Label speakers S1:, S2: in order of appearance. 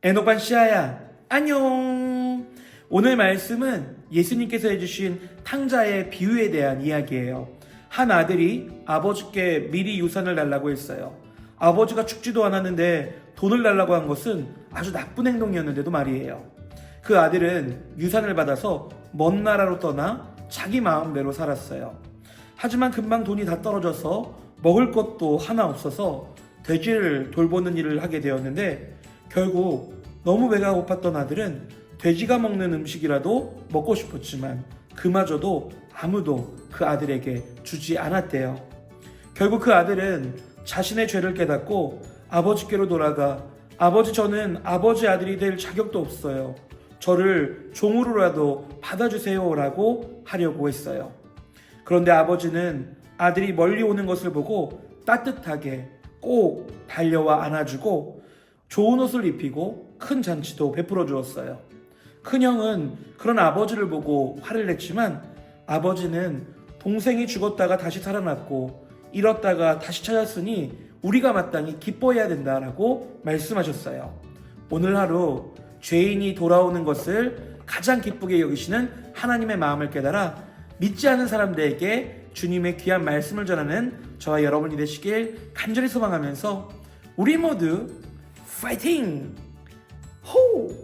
S1: 에노반 시아야, 안녕! 오늘 말씀은 예수님께서 해주신 탕자의 비유에 대한 이야기예요. 한 아들이 아버지께 미리 유산을 달라고 했어요. 아버지가 죽지도 않았는데 돈을 달라고 한 것은 아주 나쁜 행동이었는데도 말이에요. 그 아들은 유산을 받아서 먼 나라로 떠나 자기 마음대로 살았어요. 하지만 금방 돈이 다 떨어져서 먹을 것도 하나 없어서 돼지를 돌보는 일을 하게 되었는데 결국 너무 배가 고팠던 아들은 돼지가 먹는 음식이라도 먹고 싶었지만 그마저도 아무도 그 아들에게 주지 않았대요. 결국 그 아들은 자신의 죄를 깨닫고 아버지께로 돌아가 아버지 저는 아버지 아들이 될 자격도 없어요. 저를 종으로라도 받아주세요라고 하려고 했어요. 그런데 아버지는 아들이 멀리 오는 것을 보고 따뜻하게 꼭 달려와 안아주고 좋은 옷을 입히고 큰 잔치도 베풀어 주었어요. 큰형은 그런 아버지를 보고 화를 냈지만 아버지는 동생이 죽었다가 다시 살아났고 잃었다가 다시 찾았으니 우리가 마땅히 기뻐해야 된다라고 말씀하셨어요. 오늘 하루 죄인이 돌아오는 것을 가장 기쁘게 여기시는 하나님의 마음을 깨달아 믿지 않은 사람들에게 주님의 귀한 말씀을 전하는 저와 여러분이 되시길 간절히 소망하면서 우리 모두 fighting! Who?